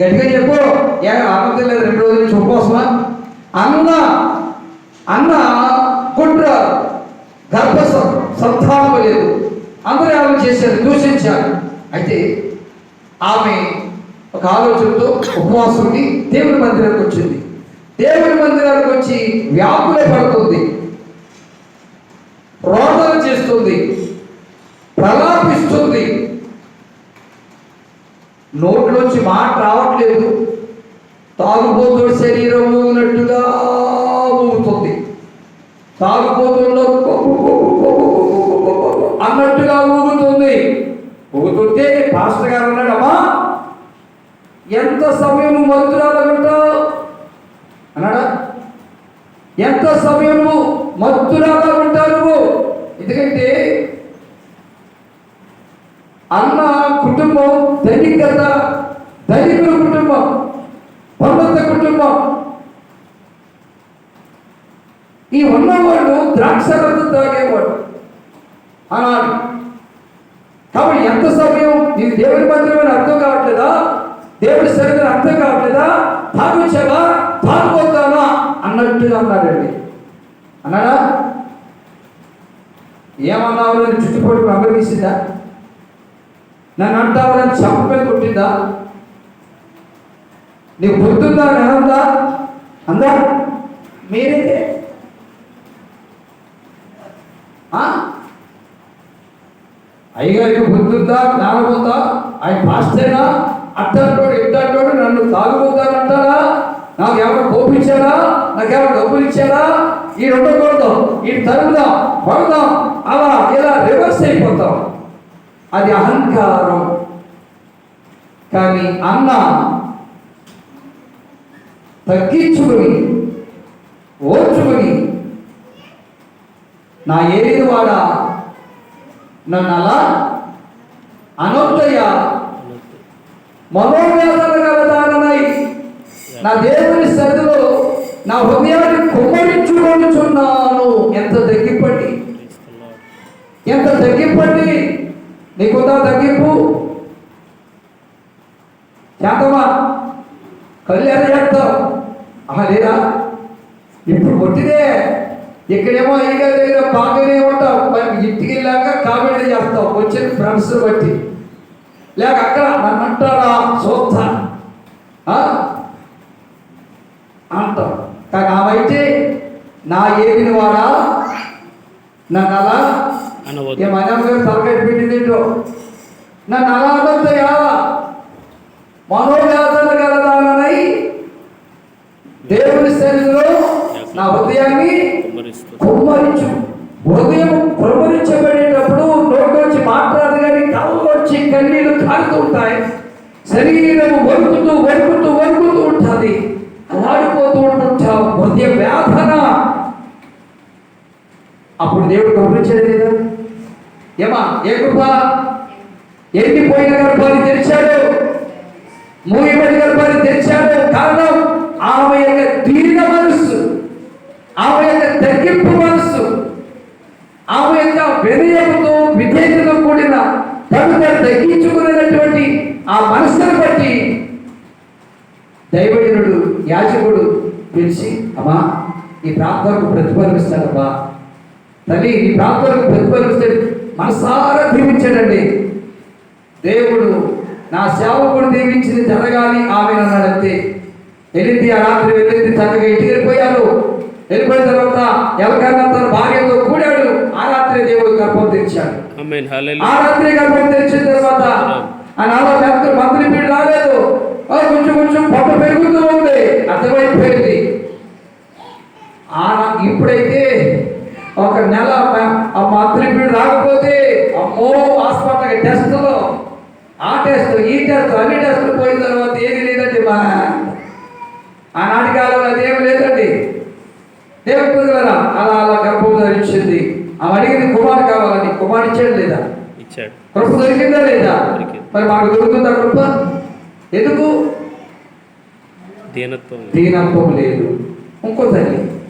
గట్టిగా చెప్పు. ఏ ఆనందం రెండు రోజుల నుంచి ఉపవాసమా అన్న అన్న కుట్ర గర్భ సంతానము సంతానం లేదు. అందరూ ఆమె చేశారు దూషించారు. అయితే ఆమె ఒక ఆలోచనతో ఉపవాసంకి దేవుని మందిరానికి వచ్చింది. దేవుని మందిరానికి వచ్చి వ్యాపులే పడుతుంది రోదన నోట్లోంచి మాట రావట్లేదు తాగుబోతుడు శరీరం ఊగినట్టుగా ఊగుతుంది తాగుబోతుల్లో అన్నట్టుగా ఊగుతుంది ఊగుతుంటే పాస్టర్ గారు అన్నాడమ్మా ఎంత సమయం మత్తురాలకుంటావు అన్నాడా ఎంత సమయము మత్తురాగా ఉంటారు నువ్వు ఎందుకంటే అన్న కుటుంబం ధనికత ధనికుల కుటుంబం పర్వత కుటుంబం. ఈ ఉన్నవాళ్ళు ద్రాక్ష రథం తాగేవాడు అన్నాడు కాబట్టి ఎంత సమయం? ఇది దేవుని మందిరమని అర్థం కావట్లేదా? దేవుడి శరీరం అర్థం కావట్లేదా? తాగొచ్చావా తాగుపోతానా అన్నట్టుగా అన్నాడండి. అన్నాడా? ఏమన్నావు? అని చుట్టుపక్కల అమర్గీసిందా నన్ను అంటావని చంపే కొట్టిందా? నీకు గుర్తుందా అని అందా మీరైతే? ఆ? అయ్యగారికి గుర్తుందా? జ్ఞానపోతా ఆయన పాస్టేనా అట్టంటోడు ఇట్టంటోడు నన్ను తాగుబోతానంటారా నాకు ఎవరు కోపించారా? నాకు ఎవరు డబ్బులు ఇచ్చారా? ఈ రెండో ఉండకూడదు. ఈ తరుగుదాం కొడదాం అలా ఇలా రివర్స్ అయిపోతాం. అది అహంకారం. కానీ అన్న తగ్గించుకొని ఓర్చుకొని నా ఏది వాడా నన్ను అలా అనొద్దయ్య. మనోవేదన గలదానై నా దేవుని సరిలో నా హృదయాన్ని కుమ్మరించుకొనిచున్నాను ఎంత తగ్గిపండి. ఎంత తగ్గిపండి. నీకుందా తగ్గింపు. చేతమా కళ్ళు ఎర్ర చేస్తావు. ఆహా లేదా? ఇప్పుడు కొట్టిదే. ఇక్కడేమో అయ్యగా దగ్గర బాగానే ఉంటావు. మరి ఇంటికి వెళ్ళాక కామెడీ చేస్తావు. వచ్చిన ఫ్రెండ్స్ బట్టి. లేక అక్కడ నన్ను అంటారా? చూస్తా ఆ? అంటాం. కానీ ఆమెతే నా ఏమిని వాడా? నన్ను అలా అనవద్దు. ఏ మన గారు తలకాయ పెట్టింది నన్ను అలా అనొద్దయా మనోవేదన గలదానై దేవుని సన్నిధిలో నా హృదయాన్ని కుమ్మరించు. హృదయం కుమ్మరించబడేటప్పుడు నోట్లోంచి మాట్లాడదు కానీ కళ్ళలోంచి కన్నీళ్ళు కారుతూ ఉంటాయి. శరీరం వణుకుతూ వణుకుతూ వణుకుతూ ఉంటుంది. అలాడిపోతూ ఉంటుంటావు హృదయ వేదన అప్పుడు దేవుడు గమనించలేదు కదా? ఏమా ఏ కృప? ఎండిపోయిన గర్భాన్ని తెరిచాడు? మూయబడి గర్భాన్ని తెరిచాడు. కారణం ఆమె యొక్క దీన మనస్సు ఆమె యొక్క తగ్గింపు మనస్సు ఆమె యొక్క వినయముతో విధేయతతో కూడిన తను తను తగ్గించుకునేటటువంటి ఆ మనస్సును బట్టి దైవజనుడు యాజకుడు పిలిచి అమ్మా ఈ ప్రార్థనకు ప్రతిఫలమిస్తాడమ్మా తల్లి ఈ ప్రార్థనకు ప్రతిఫలమిస్తే మనసారా దీవించాడండి. దేవుడు నా సేవకుడు దీవించింది జరగాలి ఆమె అన్నాడంతే. వెళ్ళింది ఆ రాత్రి వెళ్ళింది చక్కగా ఇంటికి వెళ్ళిపోయారు. వెళ్ళిపోయిన తర్వాత ఎవరికైనా తన భార్యతో కూడాడు ఆ రాత్రి దేవుడు గర్భం తెచ్చాడు ఆ రాత్రి గర్భం తెచ్చిన తర్వాత ఆ పెద్ద మంత్రి పీడు రాలేదు. కొంచెం కొంచెం పొట్ట పెరుగుతూ ఉంది. అర్థమైపోయింది. ఆ ఇప్పుడైతే ఒక నెల ఆ మంత్రి రాకపోతే అమ్మో హాస్పిటల్ టెస్టులు ఆ టెస్ట్ ఈ టెస్ట్ అన్ని టెస్టులు పోయిన తర్వాత ఏది లేదండి మా ఆనాటి కాలంలో అదేమి లేదండి. పిల్లరా అలా అలా గర్భం ధరించింది. ఆమె అడిగింది కుమారు కావాలని కుమారు ఇచ్చాడు లేదా? ఇచ్చాడు. కృప దొరికిందా లేదా. మరి మాకు దొరుకుతుందా కృప? ఎందుకు? దీనత్వం దీనత్వం లేదు. ఇంకో తల్లి.